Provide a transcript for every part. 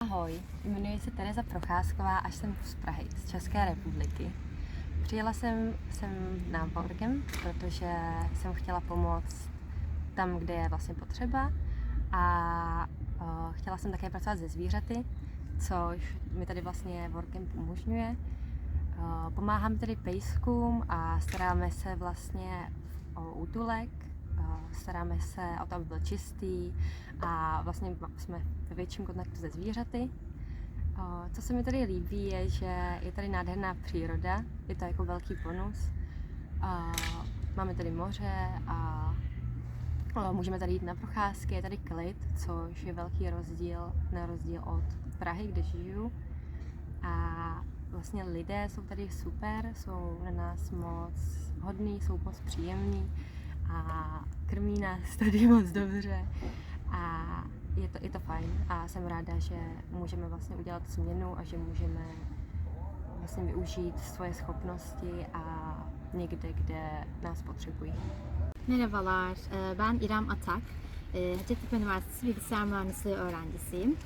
Ahoj, jmenuji se Tereza Procházková a jsem z Prahy, z České republiky. Přijela jsem sem na Borgem, protože jsem chtěla pomoct tam, kde je vlastně potřeba a uh, chtěla jsem také pracovat se zvířaty, což mi tady vlastně Borgem umožňuje. Uh, pomáhám tedy pejskům a staráme se vlastně o útulek, staráme se o to, aby byl čistý a vlastně jsme ve větším kontaktu se zvířaty. Co se mi tady líbí, je, že je tady nádherná příroda, je to jako velký bonus. Máme tady moře a můžeme tady jít na procházky, je tady klid, což je velký rozdíl na rozdíl od Prahy, kde žiju. A vlastně lidé jsou tady super, jsou na nás moc hodní, jsou moc příjemní a krmí nás tady moc dobře a je to, je to fajn a jsem ráda, že můžeme vlastně udělat změnu a že můžeme vlastně využít svoje schopnosti a někde, kde nás potřebují. Merhabalar, ben İrem Atak. Hacettepe Üniversitesi Bilgisayar Mühendisliği öğrencisiyim.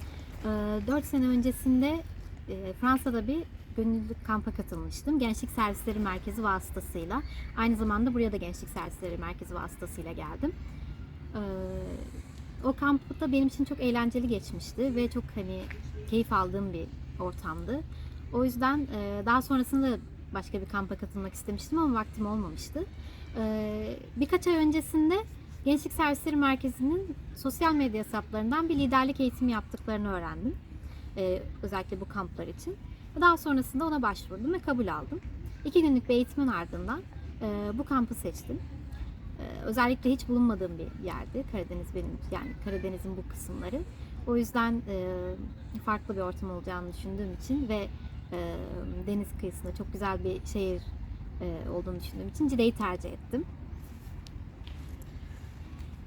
4 sene öncesinde Fransa'da bir gönüllülük kampa katılmıştım. Gençlik Servisleri Merkezi vasıtasıyla. Aynı zamanda buraya da Gençlik Servisleri Merkezi vasıtasıyla geldim. E, O kampta benim için çok eğlenceli geçmişti ve çok hani keyif aldığım bir ortamdı. O yüzden e, daha sonrasında başka bir kampa katılmak istemiştim ama vaktim olmamıştı. Ee, birkaç ay öncesinde Gençlik Servisleri Merkezi'nin sosyal medya hesaplarından bir liderlik eğitimi yaptıklarını öğrendim. Ee, özellikle bu kamplar için. Daha sonrasında ona başvurdum ve kabul aldım. İki günlük bir eğitimin ardından e, bu kampı seçtim. Ee, özellikle hiç bulunmadığım bir yerdi Karadeniz benim yani Karadeniz'in bu kısımları. O yüzden e, farklı bir ortam olacağını düşündüğüm için ve e, deniz kıyısında çok güzel bir şehir e, olduğunu düşündüğüm için Cide'yi tercih ettim.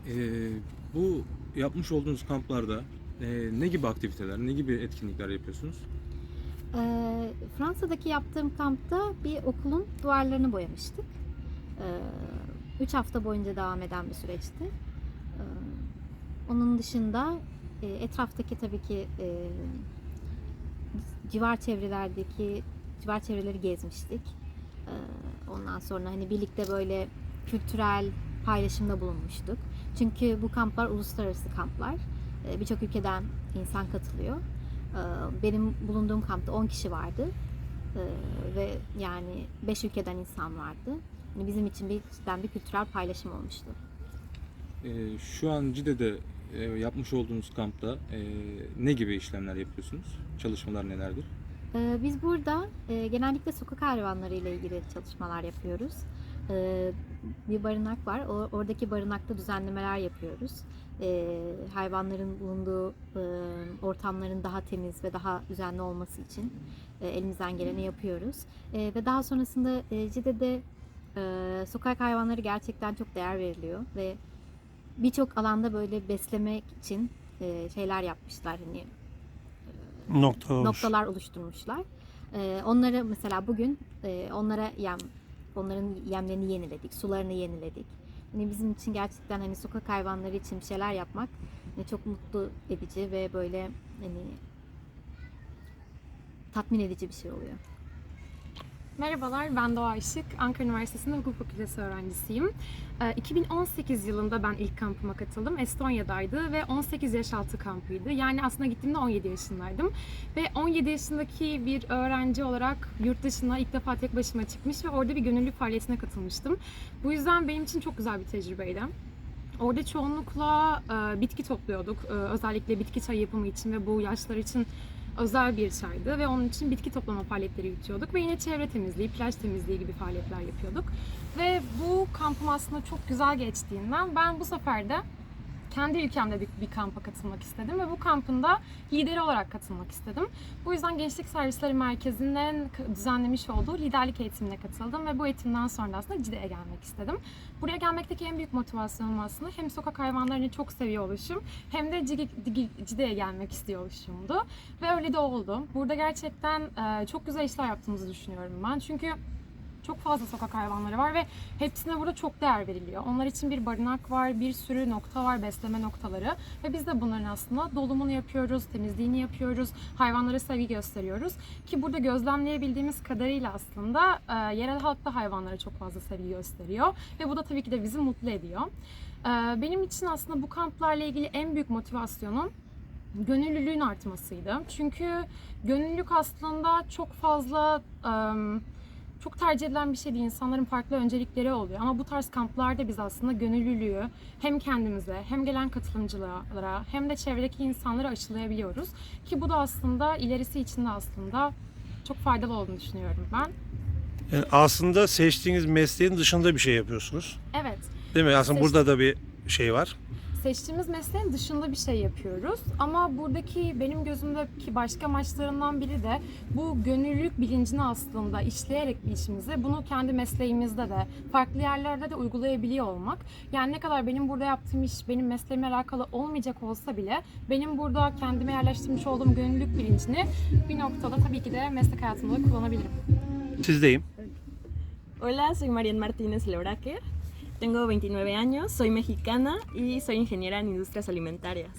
Ee, bu yapmış olduğunuz kamplarda e, ne gibi aktiviteler, ne gibi etkinlikler yapıyorsunuz? Ee, Fransa'daki yaptığım kampta bir okulun duvarlarını boyamıştık. Ee, üç hafta boyunca devam eden bir süreçti. Ee, onun dışında e, etraftaki tabii ki e, civar çevrelerdeki civar çevreleri gezmiştik. Ee, ondan sonra hani birlikte böyle kültürel paylaşımda bulunmuştuk. Çünkü bu kamplar uluslararası kamplar. Ee, Birçok ülkeden insan katılıyor. Ee, Benim bulunduğum kampta 10 kişi vardı. Ee, Ve yani 5 ülkeden insan vardı. Yani bizim için bir, cidden bir kültürel paylaşım olmuştu. Ee, şu an Cide'de e, yapmış olduğunuz kampta e, ne gibi işlemler yapıyorsunuz? Çalışmalar nelerdir? Biz burada e, genellikle sokak hayvanları ile ilgili çalışmalar yapıyoruz. Ee, Bir barınak var. O- Oradaki barınakta düzenlemeler yapıyoruz. Ee, Hayvanların bulunduğu e, ortamların daha temiz ve daha düzenli olması için e, elimizden geleni yapıyoruz. E, Ve daha sonrasında e, Cide'de e, sokak hayvanları gerçekten çok değer veriliyor ve birçok alanda böyle beslemek için e, şeyler yapmışlar. Hani Nokta noktalar oluşturmuşlar. Ee, onlara mesela bugün e, onlara yem onların yemlerini yeniledik, sularını yeniledik. Hani bizim için gerçekten hani sokak hayvanları için bir şeyler yapmak hani çok mutlu edici ve böyle hani tatmin edici bir şey oluyor. Merhabalar, ben Doğa Işık. Ankara Üniversitesi'nde hukuk fakültesi öğrencisiyim. Ee, 2018 yılında ben ilk kampıma katıldım. Estonya'daydı ve 18 yaş altı kampıydı. Yani aslında gittiğimde 17 yaşındaydım. Ve 17 yaşındaki bir öğrenci olarak yurt dışına ilk defa tek başıma çıkmış ve orada bir gönüllü faaliyetine katılmıştım. Bu yüzden benim için çok güzel bir tecrübeydi. Orada çoğunlukla e, bitki topluyorduk. E, özellikle bitki çayı yapımı için ve bu yaşlar için özel bir çaydı ve onun için bitki toplama faaliyetleri yürütüyorduk ve yine çevre temizliği, plaj temizliği gibi faaliyetler yapıyorduk. Ve bu kampım aslında çok güzel geçtiğinden ben bu sefer de kendi ülkemde bir, bir kampa katılmak istedim ve bu kampın da lideri olarak katılmak istedim. Bu yüzden Gençlik Servisleri Merkezi'nin düzenlemiş olduğu liderlik eğitimine katıldım ve bu eğitimden sonra aslında Cide'ye gelmek istedim. Buraya gelmekteki en büyük motivasyonum aslında hem sokak hayvanlarını çok seviyor oluşum hem de Cide'ye gelmek istiyor oluşumdu. Ve öyle de oldu. Burada gerçekten çok güzel işler yaptığımızı düşünüyorum ben. Çünkü çok fazla sokak hayvanları var ve hepsine burada çok değer veriliyor. Onlar için bir barınak var, bir sürü nokta var, besleme noktaları ve biz de bunların aslında dolumunu yapıyoruz, temizliğini yapıyoruz, hayvanlara sevgi gösteriyoruz. Ki burada gözlemleyebildiğimiz kadarıyla aslında e, yerel halk da hayvanlara çok fazla sevgi gösteriyor ve bu da tabii ki de bizi mutlu ediyor. E, benim için aslında bu kamplarla ilgili en büyük motivasyonum gönüllülüğün artmasıydı. Çünkü gönüllülük aslında çok fazla em, çok tercih edilen bir şey değil. İnsanların farklı öncelikleri oluyor. Ama bu tarz kamplarda biz aslında gönüllülüğü hem kendimize hem gelen katılımcılara hem de çevredeki insanlara aşılayabiliyoruz. Ki bu da aslında ilerisi için de aslında çok faydalı olduğunu düşünüyorum ben. Yani aslında seçtiğiniz mesleğin dışında bir şey yapıyorsunuz. Evet. Değil mi? Aslında Seç- burada da bir şey var. Seçtiğimiz mesleğin dışında bir şey yapıyoruz. Ama buradaki benim gözümdeki başka amaçlarından biri de bu gönüllülük bilincini aslında işleyerek bir işimizi bunu kendi mesleğimizde de farklı yerlerde de uygulayabiliyor olmak. Yani ne kadar benim burada yaptığım iş benim mesleğimle alakalı olmayacak olsa bile benim burada kendime yerleştirmiş olduğum gönüllülük bilincini bir noktada tabii ki de meslek hayatımda da kullanabilirim. Sizdeyim. Hola, soy Marian Martínez Lebraque, tengo 29 años, soy mexicana y soy ingeniera en industrias alimentarias.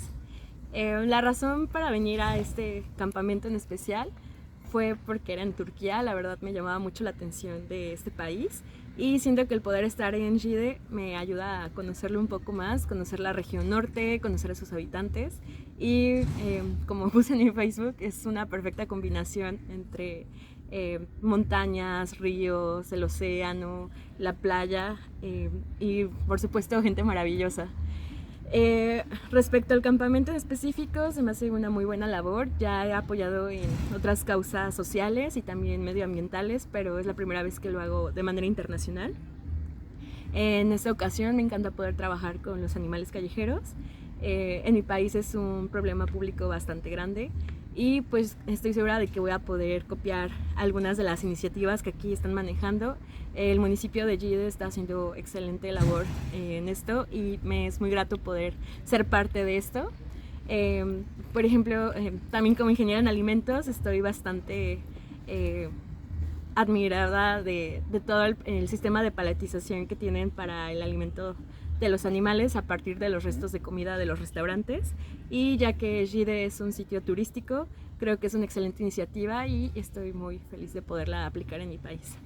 Eh, la razón para venir a este campamento en especial fue porque era en Turquía, la verdad me llamaba mucho la atención de este país y siento que el poder estar en Gide me ayuda a conocerlo un poco más, conocer la región norte, conocer a sus habitantes y eh, como puse en mi Facebook es una perfecta combinación entre eh, montañas, ríos, el océano, la playa eh, y por supuesto gente maravillosa. Eh, respecto al campamento en específico, se me hace una muy buena labor. Ya he apoyado en otras causas sociales y también medioambientales, pero es la primera vez que lo hago de manera internacional. En esta ocasión me encanta poder trabajar con los animales callejeros. Eh, en mi país es un problema público bastante grande y pues estoy segura de que voy a poder copiar algunas de las iniciativas que aquí están manejando. El municipio de Gide está haciendo excelente labor en esto y me es muy grato poder ser parte de esto. Eh, por ejemplo, eh, también como ingeniera en alimentos estoy bastante eh, admirada de, de todo el, el sistema de paletización que tienen para el alimento de los animales a partir de los restos de comida de los restaurantes. Y ya que Gide es un sitio turístico, creo que es una excelente iniciativa y estoy muy feliz de poderla aplicar en mi país.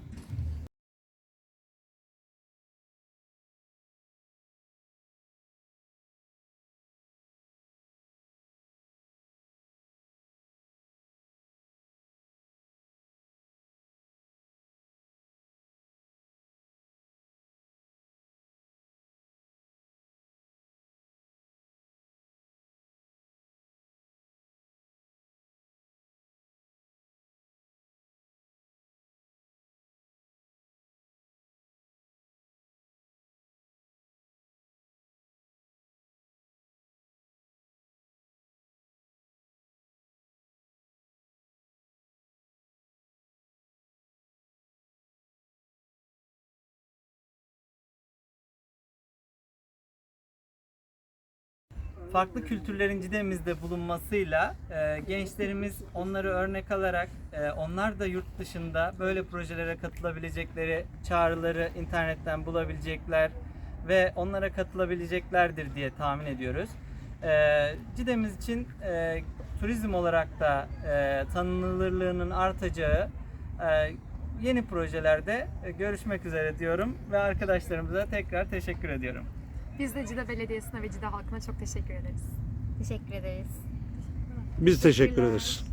Farklı kültürlerin Cide'mizde bulunmasıyla e, gençlerimiz onları örnek alarak e, onlar da yurt dışında böyle projelere katılabilecekleri çağrıları internetten bulabilecekler ve onlara katılabileceklerdir diye tahmin ediyoruz. E, Cide'miz için e, turizm olarak da e, tanınırlığının artacağı e, yeni projelerde e, görüşmek üzere diyorum ve arkadaşlarımıza tekrar teşekkür ediyorum. Biz de Cide Belediyesi'ne ve Cide halkına çok teşekkür ederiz. Teşekkür ederiz. Biz teşekkür ederiz.